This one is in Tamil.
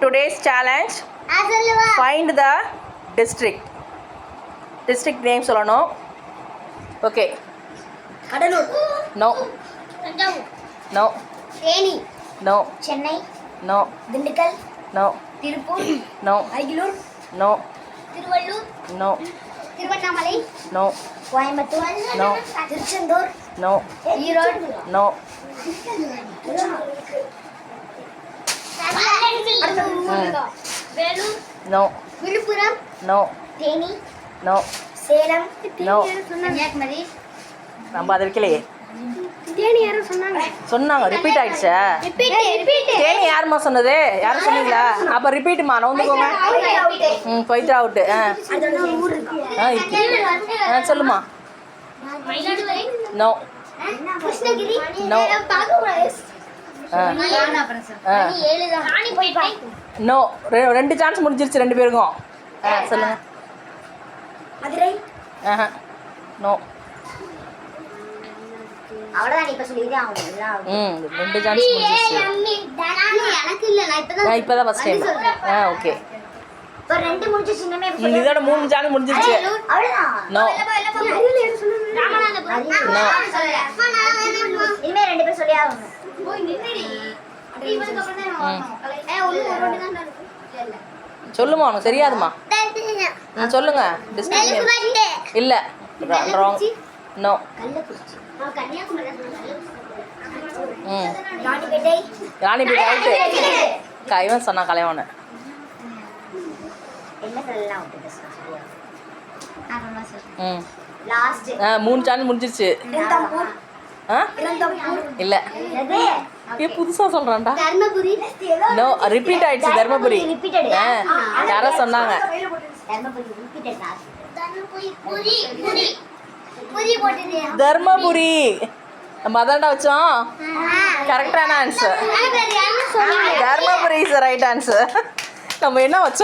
today's challenge find the district district name சொல்லணும் okay Cuddalore no Thanjavur no Theni no Chennai no Dindigul no Tiruppur no Ariyalur no Tiruvallur no Tiruvannamalai no Coimbatore No. Tiruchendur no Erode no Vellore no Villupuram no Theni no Salem No. Kanyakumari. நம்ம அது வைக்கலையே தேனி யாரும் சொன்னாங்க. சொன்னாங்க. ரிப்பீட் ஆயிடுச்சா? ரிப்பீட் ரிப்பீட் தேனி யாரும்மா சொன்னது? யாரும் சொன்னீங்களா? அப்போ ரிப்பீட்டுமா நவுந்துக்கோங்க ம் போயிட்டு அவுட்டு. ஆ. ஆ சொல்லுமா. மயிலாடுதுறை. நோ நோ ரெண்டு சான்ஸ் முடிஞ்சிருச்சு ரெண்டு பேருக்கும் ஆ சொல்லுங்க மதுரை ஆஹா நோ ம் ரெண்டு சான்ஸ் முடிஞ்சிருச்சு எனக்கு இல்ல நான் இப்பதான் டைம் ஆ ஓகே இப்ப ரெண்டு இதோட மூணு சான்ஸ் முடிஞ்சிருச்சு அவ்வளவுதான் நோ No. இனிமே ரெண்டு பேர் சொல்லி ஆகணும் சொல்லுமா உனக்கு தெரியாதுமா? ம் சொல்லுங்க. இல்லை. ராங் நோ ராணிபேட்டை அவுட்டு கைவன் சொன்னான் கலைவனை. மூணு சான்ஸ் முடிஞ்சிருச்சு. இல்லை. ஏ புதுசாக சொல்கிறான்டா தர்மபுரி. நோ ரிப்பீட் ஆயிடுச்சு தர்மபுரி யாரோ சொன்னாங்க. தர்மபுரி நம்ம அதான்டா வச்சோம். கரெக்டான answer Dharmapuri is right answer நம்ம என்ன வச்சோன்னு